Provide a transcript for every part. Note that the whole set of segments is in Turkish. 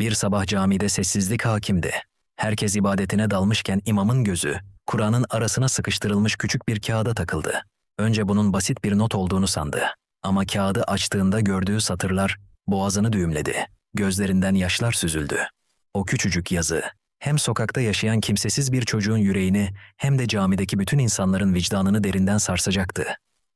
Bir sabah camide sessizlik hakimdi. Herkes ibadetine dalmışken imamın gözü, Kur'an'ın arasına sıkıştırılmış küçük bir kağıda takıldı. Önce bunun basit bir not olduğunu sandı. Ama kağıdı açtığında gördüğü satırlar boğazını düğümledi. Gözlerinden yaşlar süzüldü. O küçücük yazı, hem sokakta yaşayan kimsesiz bir çocuğun yüreğini hem de camideki bütün insanların vicdanını derinden sarsacaktı.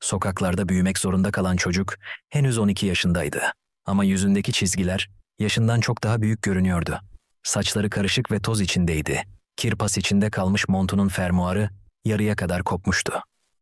Sokaklarda büyümek zorunda kalan çocuk henüz 12 yaşındaydı. Ama yüzündeki çizgiler yaşından çok daha büyük görünüyordu. Saçları karışık ve toz içindeydi. Kirpas içinde kalmış montunun fermuarı yarıya kadar kopmuştu.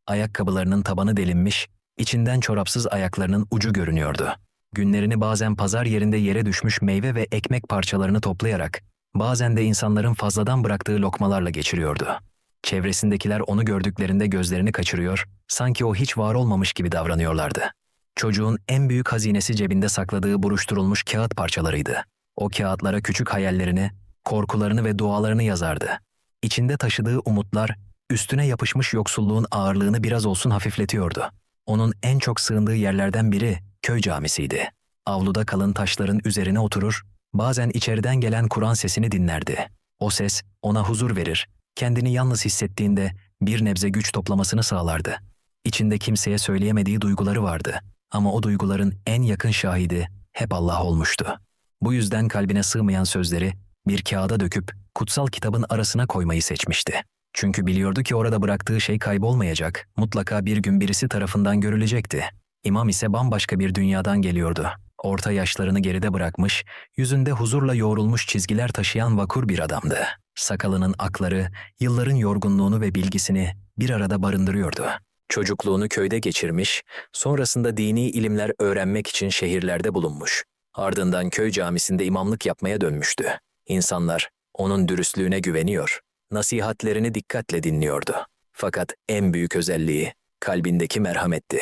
Ayakkabılarının tabanı delinmiş, içinden çorapsız ayaklarının ucu görünüyordu. Günlerini bazen pazar yerinde yere düşmüş meyve ve ekmek parçalarını toplayarak, bazen de insanların fazladan bıraktığı lokmalarla geçiriyordu. Çevresindekiler onu gördüklerinde gözlerini kaçırıyor, sanki o hiç var olmamış gibi davranıyorlardı. Çocuğun en büyük hazinesi cebinde sakladığı buruşturulmuş kağıt parçalarıydı. O kağıtlara küçük hayallerini, korkularını ve dualarını yazardı. İçinde taşıdığı umutlar, üstüne yapışmış yoksulluğun ağırlığını biraz olsun hafifletiyordu. Onun en çok sığındığı yerlerden biri köy camisiydi. Avluda kalın taşların üzerine oturur, bazen içeriden gelen Kur'an sesini dinlerdi. O ses ona huzur verir, kendini yalnız hissettiğinde bir nebze güç toplamasını sağlardı. İçinde kimseye söyleyemediği duyguları vardı ama o duyguların en yakın şahidi hep Allah olmuştu. Bu yüzden kalbine sığmayan sözleri bir kağıda döküp kutsal kitabın arasına koymayı seçmişti. Çünkü biliyordu ki orada bıraktığı şey kaybolmayacak, mutlaka bir gün birisi tarafından görülecekti. İmam ise bambaşka bir dünyadan geliyordu. Orta yaşlarını geride bırakmış, yüzünde huzurla yoğrulmuş çizgiler taşıyan vakur bir adamdı. Sakalının akları, yılların yorgunluğunu ve bilgisini bir arada barındırıyordu. Çocukluğunu köyde geçirmiş, sonrasında dini ilimler öğrenmek için şehirlerde bulunmuş. Ardından köy camisinde imamlık yapmaya dönmüştü. İnsanlar onun dürüstlüğüne güveniyor, nasihatlerini dikkatle dinliyordu. Fakat en büyük özelliği kalbindeki merhametti.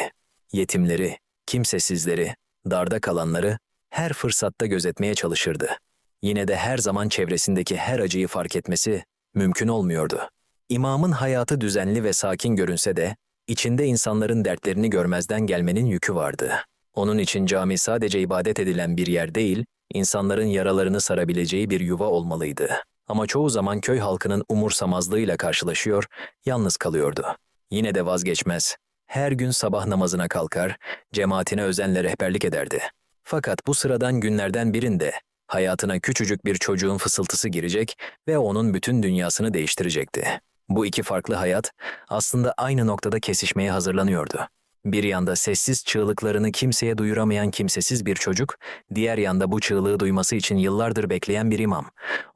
Yetimleri, kimsesizleri, darda kalanları her fırsatta gözetmeye çalışırdı. Yine de her zaman çevresindeki her acıyı fark etmesi mümkün olmuyordu. İmamın hayatı düzenli ve sakin görünse de içinde insanların dertlerini görmezden gelmenin yükü vardı. Onun için cami sadece ibadet edilen bir yer değil, insanların yaralarını sarabileceği bir yuva olmalıydı. Ama çoğu zaman köy halkının umursamazlığıyla karşılaşıyor, yalnız kalıyordu. Yine de vazgeçmez. Her gün sabah namazına kalkar, cemaatine özenle rehberlik ederdi. Fakat bu sıradan günlerden birinde hayatına küçücük bir çocuğun fısıltısı girecek ve onun bütün dünyasını değiştirecekti. Bu iki farklı hayat aslında aynı noktada kesişmeye hazırlanıyordu. Bir yanda sessiz çığlıklarını kimseye duyuramayan kimsesiz bir çocuk, diğer yanda bu çığlığı duyması için yıllardır bekleyen bir imam.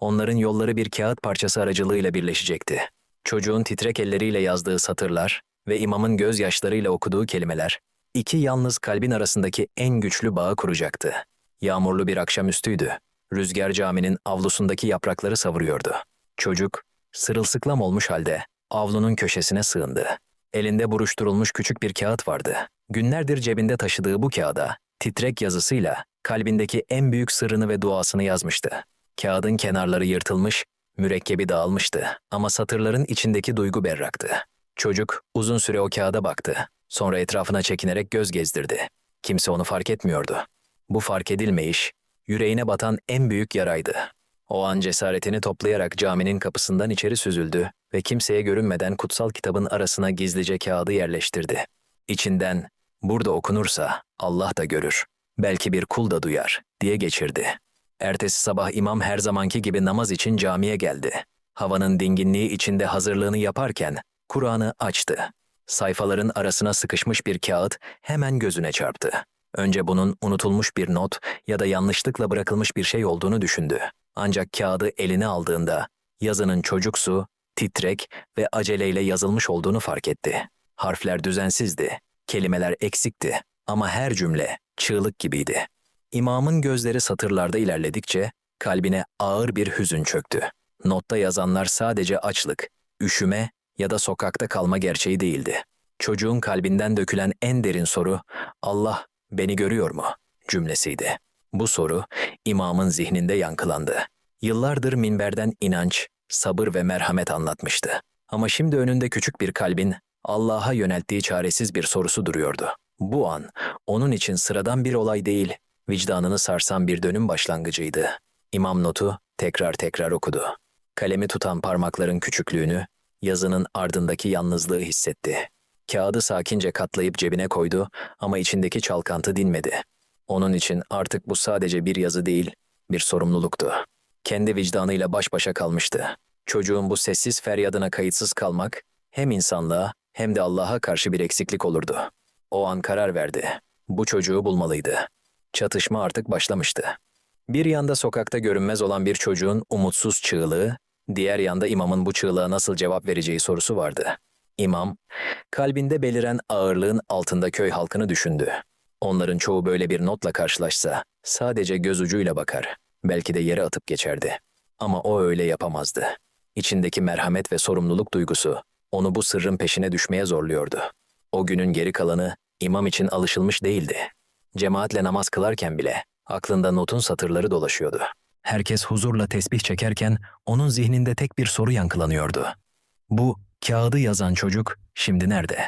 Onların yolları bir kağıt parçası aracılığıyla birleşecekti. Çocuğun titrek elleriyle yazdığı satırlar ve imamın gözyaşlarıyla okuduğu kelimeler, iki yalnız kalbin arasındaki en güçlü bağı kuracaktı. Yağmurlu bir akşamüstüydü. Rüzgar caminin avlusundaki yaprakları savuruyordu. Çocuk, sırılsıklam olmuş halde avlunun köşesine sığındı. Elinde buruşturulmuş küçük bir kağıt vardı. Günlerdir cebinde taşıdığı bu kağıda titrek yazısıyla kalbindeki en büyük sırrını ve duasını yazmıştı. Kağıdın kenarları yırtılmış, mürekkebi dağılmıştı ama satırların içindeki duygu berraktı. Çocuk uzun süre o kağıda baktı. Sonra etrafına çekinerek göz gezdirdi. Kimse onu fark etmiyordu. Bu fark edilmeyiş, yüreğine batan en büyük yaraydı. O an cesaretini toplayarak caminin kapısından içeri süzüldü ve kimseye görünmeden kutsal kitabın arasına gizlice kağıdı yerleştirdi. İçinden, burada okunursa Allah da görür, belki bir kul da duyar diye geçirdi. Ertesi sabah imam her zamanki gibi namaz için camiye geldi. Havanın dinginliği içinde hazırlığını yaparken Kur'an'ı açtı. Sayfaların arasına sıkışmış bir kağıt hemen gözüne çarptı. Önce bunun unutulmuş bir not ya da yanlışlıkla bırakılmış bir şey olduğunu düşündü. Ancak kağıdı eline aldığında yazının çocuksu, titrek ve aceleyle yazılmış olduğunu fark etti. Harfler düzensizdi, kelimeler eksikti ama her cümle çığlık gibiydi. İmamın gözleri satırlarda ilerledikçe kalbine ağır bir hüzün çöktü. Notta yazanlar sadece açlık, üşüme ya da sokakta kalma gerçeği değildi. Çocuğun kalbinden dökülen en derin soru, Allah beni görüyor mu? cümlesiydi. Bu soru imamın zihninde yankılandı. Yıllardır minberden inanç, sabır ve merhamet anlatmıştı. Ama şimdi önünde küçük bir kalbin Allah'a yönelttiği çaresiz bir sorusu duruyordu. Bu an onun için sıradan bir olay değil, vicdanını sarsan bir dönüm başlangıcıydı. İmam notu tekrar tekrar okudu. Kalemi tutan parmakların küçüklüğünü, yazının ardındaki yalnızlığı hissetti. Kağıdı sakince katlayıp cebine koydu ama içindeki çalkantı dinmedi. Onun için artık bu sadece bir yazı değil, bir sorumluluktu. Kendi vicdanıyla baş başa kalmıştı. Çocuğun bu sessiz feryadına kayıtsız kalmak hem insanlığa hem de Allah'a karşı bir eksiklik olurdu. O an karar verdi. Bu çocuğu bulmalıydı. Çatışma artık başlamıştı. Bir yanda sokakta görünmez olan bir çocuğun umutsuz çığlığı, diğer yanda imamın bu çığlığa nasıl cevap vereceği sorusu vardı. İmam, kalbinde beliren ağırlığın altında köy halkını düşündü. Onların çoğu böyle bir notla karşılaşsa sadece göz ucuyla bakar. Belki de yere atıp geçerdi. Ama o öyle yapamazdı. İçindeki merhamet ve sorumluluk duygusu onu bu sırrın peşine düşmeye zorluyordu. O günün geri kalanı imam için alışılmış değildi. Cemaatle namaz kılarken bile aklında notun satırları dolaşıyordu. Herkes huzurla tesbih çekerken onun zihninde tek bir soru yankılanıyordu. Bu kağıdı yazan çocuk şimdi nerede?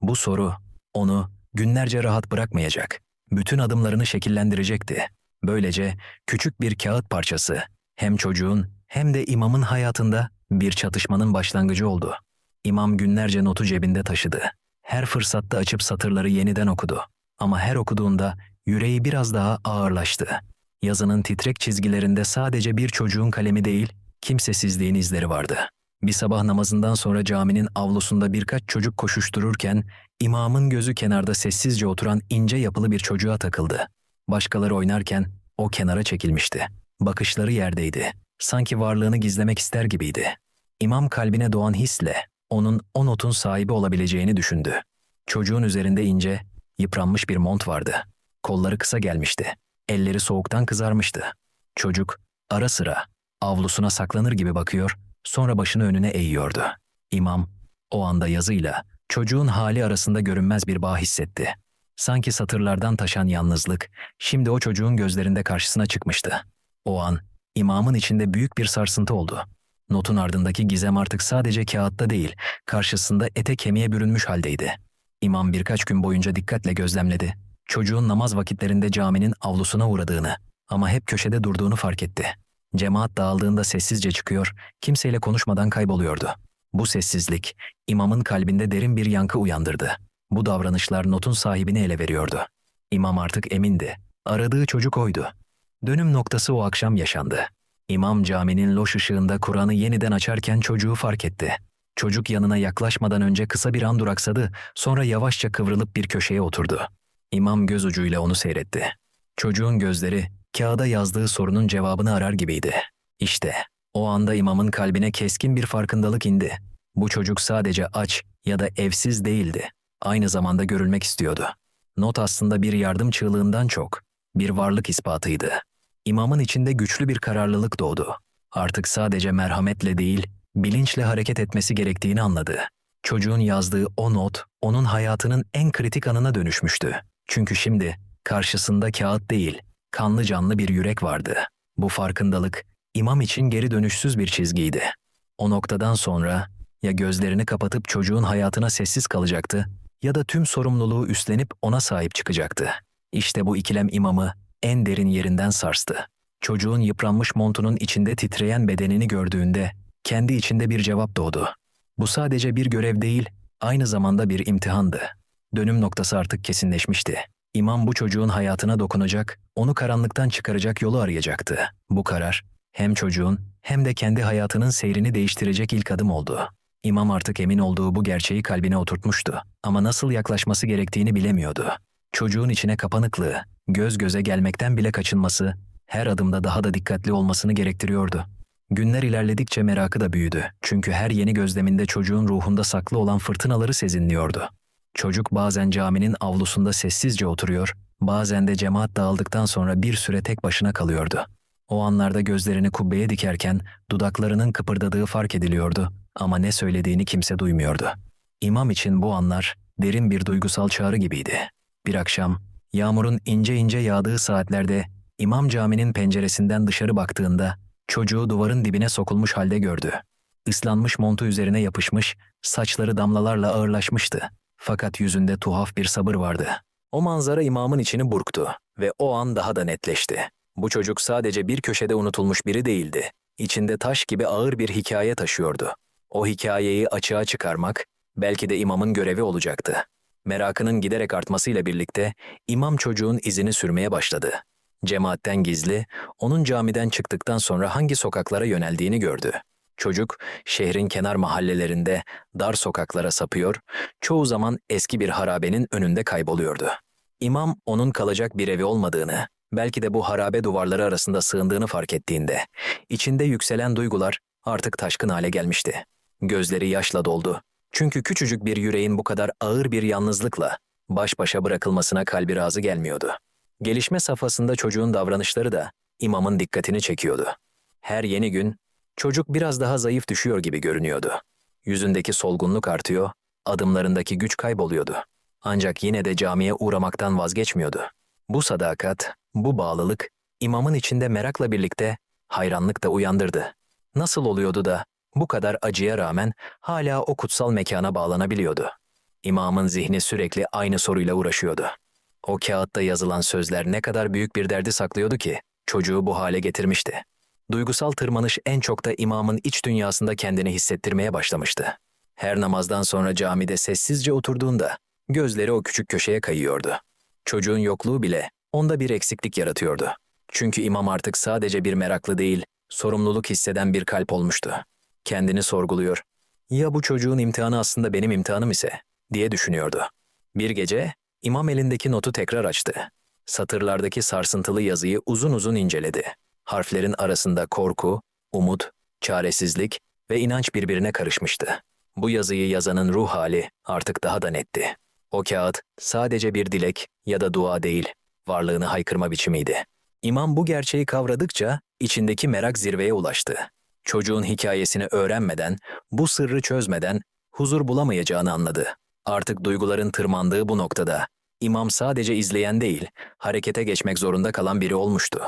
Bu soru onu günlerce rahat bırakmayacak. Bütün adımlarını şekillendirecekti. Böylece küçük bir kağıt parçası hem çocuğun hem de imamın hayatında bir çatışmanın başlangıcı oldu. İmam günlerce notu cebinde taşıdı. Her fırsatta açıp satırları yeniden okudu. Ama her okuduğunda yüreği biraz daha ağırlaştı. Yazının titrek çizgilerinde sadece bir çocuğun kalemi değil, kimsesizliğin izleri vardı. Bir sabah namazından sonra caminin avlusunda birkaç çocuk koşuştururken imamın gözü kenarda sessizce oturan ince yapılı bir çocuğa takıldı. Başkaları oynarken o kenara çekilmişti. Bakışları yerdeydi. Sanki varlığını gizlemek ister gibiydi. İmam kalbine doğan hisle onun o notun sahibi olabileceğini düşündü. Çocuğun üzerinde ince, yıpranmış bir mont vardı. Kolları kısa gelmişti. Elleri soğuktan kızarmıştı. Çocuk ara sıra avlusuna saklanır gibi bakıyor, sonra başını önüne eğiyordu. İmam o anda yazıyla çocuğun hali arasında görünmez bir bağ hissetti. Sanki satırlardan taşan yalnızlık şimdi o çocuğun gözlerinde karşısına çıkmıştı. O an imamın içinde büyük bir sarsıntı oldu. Notun ardındaki gizem artık sadece kağıtta değil, karşısında ete kemiğe bürünmüş haldeydi. İmam birkaç gün boyunca dikkatle gözlemledi. Çocuğun namaz vakitlerinde caminin avlusuna uğradığını ama hep köşede durduğunu fark etti. Cemaat dağıldığında sessizce çıkıyor, kimseyle konuşmadan kayboluyordu. Bu sessizlik, imamın kalbinde derin bir yankı uyandırdı. Bu davranışlar notun sahibini ele veriyordu. İmam artık emindi. Aradığı çocuk oydu. Dönüm noktası o akşam yaşandı. İmam caminin loş ışığında Kur'an'ı yeniden açarken çocuğu fark etti. Çocuk yanına yaklaşmadan önce kısa bir an duraksadı, sonra yavaşça kıvrılıp bir köşeye oturdu. İmam göz ucuyla onu seyretti. Çocuğun gözleri kağıda yazdığı sorunun cevabını arar gibiydi. İşte o anda imamın kalbine keskin bir farkındalık indi. Bu çocuk sadece aç ya da evsiz değildi. Aynı zamanda görülmek istiyordu. Not aslında bir yardım çığlığından çok, bir varlık ispatıydı. İmamın içinde güçlü bir kararlılık doğdu. Artık sadece merhametle değil, bilinçle hareket etmesi gerektiğini anladı. Çocuğun yazdığı o not, onun hayatının en kritik anına dönüşmüştü. Çünkü şimdi karşısında kağıt değil, kanlı canlı bir yürek vardı. Bu farkındalık, imam için geri dönüşsüz bir çizgiydi. O noktadan sonra ya gözlerini kapatıp çocuğun hayatına sessiz kalacaktı ya da tüm sorumluluğu üstlenip ona sahip çıkacaktı. İşte bu ikilem imamı en derin yerinden sarstı. Çocuğun yıpranmış montunun içinde titreyen bedenini gördüğünde kendi içinde bir cevap doğdu. Bu sadece bir görev değil, aynı zamanda bir imtihandı. Dönüm noktası artık kesinleşmişti. İmam bu çocuğun hayatına dokunacak, onu karanlıktan çıkaracak yolu arayacaktı. Bu karar hem çocuğun hem de kendi hayatının seyrini değiştirecek ilk adım oldu. İmam artık emin olduğu bu gerçeği kalbine oturtmuştu ama nasıl yaklaşması gerektiğini bilemiyordu. Çocuğun içine kapanıklığı, göz göze gelmekten bile kaçınması, her adımda daha da dikkatli olmasını gerektiriyordu. Günler ilerledikçe merakı da büyüdü. Çünkü her yeni gözleminde çocuğun ruhunda saklı olan fırtınaları sezinliyordu. Çocuk bazen caminin avlusunda sessizce oturuyor, bazen de cemaat dağıldıktan sonra bir süre tek başına kalıyordu. O anlarda gözlerini kubbeye dikerken dudaklarının kıpırdadığı fark ediliyordu ama ne söylediğini kimse duymuyordu. İmam için bu anlar derin bir duygusal çağrı gibiydi. Bir akşam yağmurun ince ince yağdığı saatlerde imam caminin penceresinden dışarı baktığında çocuğu duvarın dibine sokulmuş halde gördü. Islanmış montu üzerine yapışmış, saçları damlalarla ağırlaşmıştı. Fakat yüzünde tuhaf bir sabır vardı. O manzara imamın içini burktu ve o an daha da netleşti. Bu çocuk sadece bir köşede unutulmuş biri değildi. İçinde taş gibi ağır bir hikaye taşıyordu. O hikayeyi açığa çıkarmak belki de imamın görevi olacaktı. Merakının giderek artmasıyla birlikte imam çocuğun izini sürmeye başladı. Cemaatten gizli, onun camiden çıktıktan sonra hangi sokaklara yöneldiğini gördü. Çocuk, şehrin kenar mahallelerinde dar sokaklara sapıyor, çoğu zaman eski bir harabenin önünde kayboluyordu. İmam onun kalacak bir evi olmadığını, belki de bu harabe duvarları arasında sığındığını fark ettiğinde, içinde yükselen duygular artık taşkın hale gelmişti. Gözleri yaşla doldu. Çünkü küçücük bir yüreğin bu kadar ağır bir yalnızlıkla baş başa bırakılmasına kalbi razı gelmiyordu. Gelişme safhasında çocuğun davranışları da imamın dikkatini çekiyordu. Her yeni gün çocuk biraz daha zayıf düşüyor gibi görünüyordu. Yüzündeki solgunluk artıyor, adımlarındaki güç kayboluyordu. Ancak yine de camiye uğramaktan vazgeçmiyordu. Bu sadakat, bu bağlılık imamın içinde merakla birlikte hayranlık da uyandırdı. Nasıl oluyordu da bu kadar acıya rağmen hala o kutsal mekana bağlanabiliyordu? İmamın zihni sürekli aynı soruyla uğraşıyordu. O kağıtta yazılan sözler ne kadar büyük bir derdi saklıyordu ki çocuğu bu hale getirmişti. Duygusal tırmanış en çok da imamın iç dünyasında kendini hissettirmeye başlamıştı. Her namazdan sonra camide sessizce oturduğunda gözleri o küçük köşeye kayıyordu. Çocuğun yokluğu bile onda bir eksiklik yaratıyordu. Çünkü imam artık sadece bir meraklı değil, sorumluluk hisseden bir kalp olmuştu. Kendini sorguluyor. Ya bu çocuğun imtihanı aslında benim imtihanım ise diye düşünüyordu. Bir gece imam elindeki notu tekrar açtı. Satırlardaki sarsıntılı yazıyı uzun uzun inceledi. Harflerin arasında korku, umut, çaresizlik ve inanç birbirine karışmıştı. Bu yazıyı yazanın ruh hali artık daha da netti. O kağıt sadece bir dilek ya da dua değil, varlığını haykırma biçimiydi. İmam bu gerçeği kavradıkça içindeki merak zirveye ulaştı. Çocuğun hikayesini öğrenmeden, bu sırrı çözmeden huzur bulamayacağını anladı. Artık duyguların tırmandığı bu noktada imam sadece izleyen değil, harekete geçmek zorunda kalan biri olmuştu.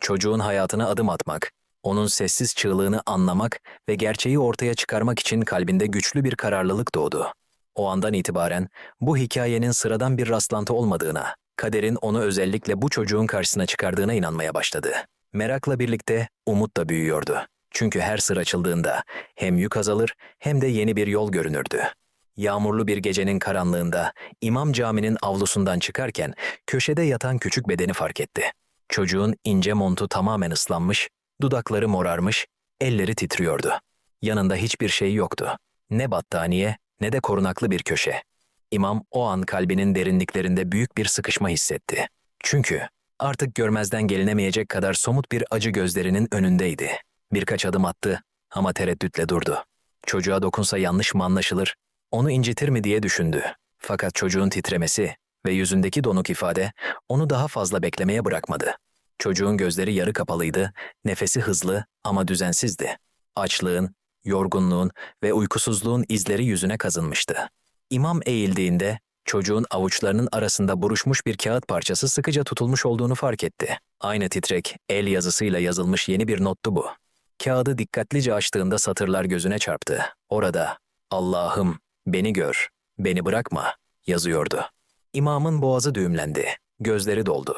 Çocuğun hayatına adım atmak, onun sessiz çığlığını anlamak ve gerçeği ortaya çıkarmak için kalbinde güçlü bir kararlılık doğdu. O andan itibaren bu hikayenin sıradan bir rastlantı olmadığına, kaderin onu özellikle bu çocuğun karşısına çıkardığına inanmaya başladı. Merakla birlikte umut da büyüyordu. Çünkü her sır açıldığında hem yük azalır hem de yeni bir yol görünürdü. Yağmurlu bir gecenin karanlığında imam caminin avlusundan çıkarken köşede yatan küçük bedeni fark etti. Çocuğun ince montu tamamen ıslanmış, dudakları morarmış, elleri titriyordu. Yanında hiçbir şey yoktu. Ne battaniye ne de korunaklı bir köşe. İmam o an kalbinin derinliklerinde büyük bir sıkışma hissetti. Çünkü artık görmezden gelinemeyecek kadar somut bir acı gözlerinin önündeydi. Birkaç adım attı ama tereddütle durdu. Çocuğa dokunsa yanlış mı anlaşılır, onu incitir mi diye düşündü. Fakat çocuğun titremesi ve yüzündeki donuk ifade onu daha fazla beklemeye bırakmadı. Çocuğun gözleri yarı kapalıydı, nefesi hızlı ama düzensizdi. Açlığın, yorgunluğun ve uykusuzluğun izleri yüzüne kazınmıştı. İmam eğildiğinde çocuğun avuçlarının arasında buruşmuş bir kağıt parçası sıkıca tutulmuş olduğunu fark etti. Aynı titrek, el yazısıyla yazılmış yeni bir nottu bu. Kağıdı dikkatlice açtığında satırlar gözüne çarptı. Orada, Allah'ım beni gör, beni bırakma yazıyordu. İmamın boğazı düğümlendi, gözleri doldu.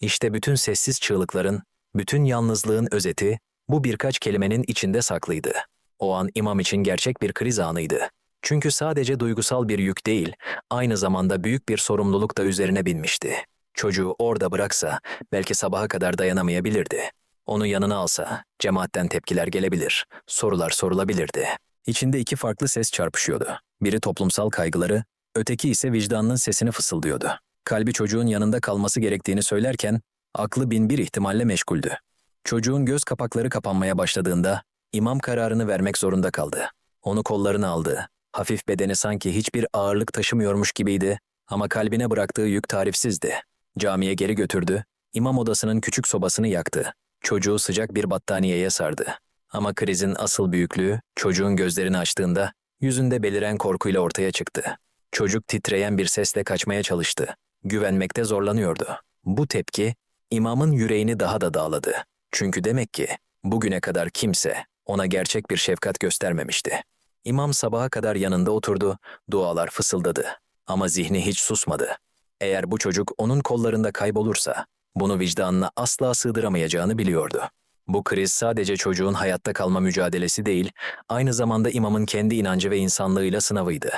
İşte bütün sessiz çığlıkların, bütün yalnızlığın özeti bu birkaç kelimenin içinde saklıydı. O an imam için gerçek bir kriz anıydı. Çünkü sadece duygusal bir yük değil, aynı zamanda büyük bir sorumluluk da üzerine binmişti. Çocuğu orada bıraksa belki sabaha kadar dayanamayabilirdi. Onu yanına alsa cemaatten tepkiler gelebilir, sorular sorulabilirdi. İçinde iki farklı ses çarpışıyordu. Biri toplumsal kaygıları, öteki ise vicdanının sesini fısıldıyordu. Kalbi çocuğun yanında kalması gerektiğini söylerken aklı bin bir ihtimalle meşguldü. Çocuğun göz kapakları kapanmaya başladığında imam kararını vermek zorunda kaldı. Onu kollarına aldı. Hafif bedeni sanki hiçbir ağırlık taşımıyormuş gibiydi ama kalbine bıraktığı yük tarifsizdi. Camiye geri götürdü, imam odasının küçük sobasını yaktı. Çocuğu sıcak bir battaniyeye sardı. Ama krizin asıl büyüklüğü çocuğun gözlerini açtığında yüzünde beliren korkuyla ortaya çıktı. Çocuk titreyen bir sesle kaçmaya çalıştı. Güvenmekte zorlanıyordu. Bu tepki imamın yüreğini daha da dağladı. Çünkü demek ki bugüne kadar kimse ona gerçek bir şefkat göstermemişti. İmam sabaha kadar yanında oturdu, dualar fısıldadı. Ama zihni hiç susmadı. Eğer bu çocuk onun kollarında kaybolursa, Bunu vicdanına asla sığdıramayacağını biliyordu. Bu kriz sadece çocuğun hayatta kalma mücadelesi değil, aynı zamanda imamın kendi inancı ve insanlığıyla sınavıydı.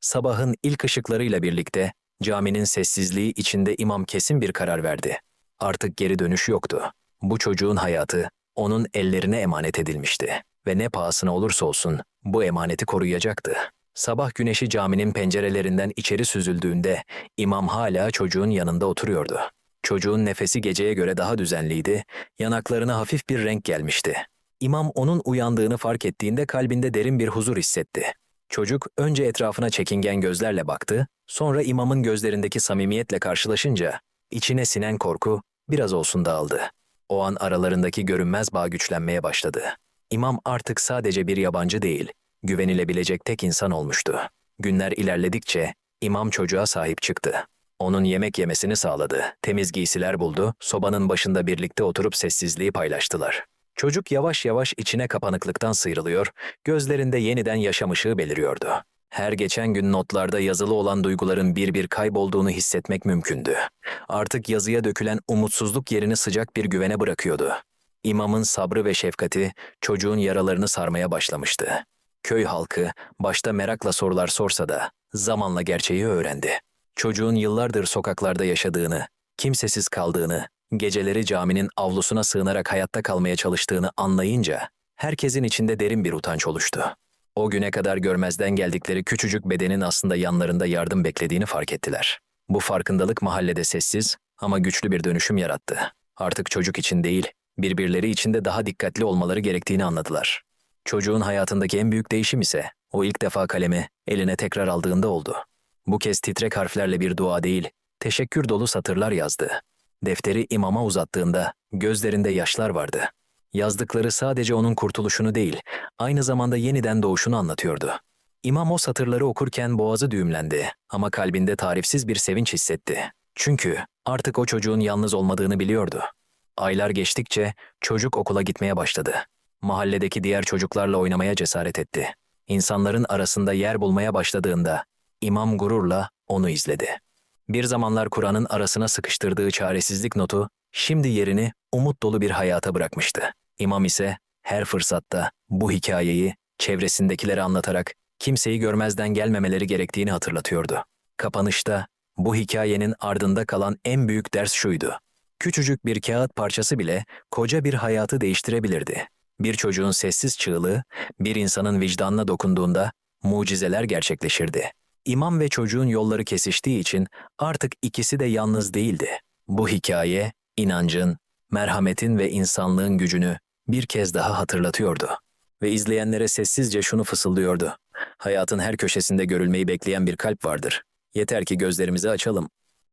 Sabahın ilk ışıklarıyla birlikte caminin sessizliği içinde imam kesin bir karar verdi. Artık geri dönüş yoktu. Bu çocuğun hayatı onun ellerine emanet edilmişti ve ne pahasına olursa olsun bu emaneti koruyacaktı. Sabah güneşi caminin pencerelerinden içeri süzüldüğünde imam hala çocuğun yanında oturuyordu. Çocuğun nefesi geceye göre daha düzenliydi, yanaklarına hafif bir renk gelmişti. İmam onun uyandığını fark ettiğinde kalbinde derin bir huzur hissetti. Çocuk önce etrafına çekingen gözlerle baktı, sonra imamın gözlerindeki samimiyetle karşılaşınca içine sinen korku biraz olsun dağıldı. O an aralarındaki görünmez bağ güçlenmeye başladı. İmam artık sadece bir yabancı değil, güvenilebilecek tek insan olmuştu. Günler ilerledikçe imam çocuğa sahip çıktı. Onun yemek yemesini sağladı, temiz giysiler buldu, sobanın başında birlikte oturup sessizliği paylaştılar. Çocuk yavaş yavaş içine kapanıklıktan sıyrılıyor, gözlerinde yeniden yaşam ışığı beliriyordu. Her geçen gün notlarda yazılı olan duyguların bir bir kaybolduğunu hissetmek mümkündü. Artık yazıya dökülen umutsuzluk yerini sıcak bir güvene bırakıyordu. İmamın sabrı ve şefkati çocuğun yaralarını sarmaya başlamıştı. Köy halkı başta merakla sorular sorsa da zamanla gerçeği öğrendi. Çocuğun yıllardır sokaklarda yaşadığını, kimsesiz kaldığını, geceleri caminin avlusuna sığınarak hayatta kalmaya çalıştığını anlayınca herkesin içinde derin bir utanç oluştu. O güne kadar görmezden geldikleri küçücük bedenin aslında yanlarında yardım beklediğini fark ettiler. Bu farkındalık mahallede sessiz ama güçlü bir dönüşüm yarattı. Artık çocuk için değil, birbirleri için de daha dikkatli olmaları gerektiğini anladılar. Çocuğun hayatındaki en büyük değişim ise o ilk defa kalemi eline tekrar aldığında oldu. Bu kez titrek harflerle bir dua değil, teşekkür dolu satırlar yazdı. Defteri imama uzattığında gözlerinde yaşlar vardı. Yazdıkları sadece onun kurtuluşunu değil, aynı zamanda yeniden doğuşunu anlatıyordu. İmam o satırları okurken boğazı düğümlendi ama kalbinde tarifsiz bir sevinç hissetti. Çünkü artık o çocuğun yalnız olmadığını biliyordu. Aylar geçtikçe çocuk okula gitmeye başladı. Mahalledeki diğer çocuklarla oynamaya cesaret etti. İnsanların arasında yer bulmaya başladığında imam gururla onu izledi. Bir zamanlar Kur'an'ın arasına sıkıştırdığı çaresizlik notu şimdi yerini umut dolu bir hayata bırakmıştı. İmam ise her fırsatta bu hikayeyi çevresindekilere anlatarak kimseyi görmezden gelmemeleri gerektiğini hatırlatıyordu. Kapanışta bu hikayenin ardında kalan en büyük ders şuydu. Küçücük bir kağıt parçası bile koca bir hayatı değiştirebilirdi. Bir çocuğun sessiz çığlığı, bir insanın vicdanına dokunduğunda mucizeler gerçekleşirdi. İmam ve çocuğun yolları kesiştiği için artık ikisi de yalnız değildi. Bu hikaye, inancın, merhametin ve insanlığın gücünü bir kez daha hatırlatıyordu. Ve izleyenlere sessizce şunu fısıldıyordu. Hayatın her köşesinde görülmeyi bekleyen bir kalp vardır. Yeter ki gözlerimizi açalım.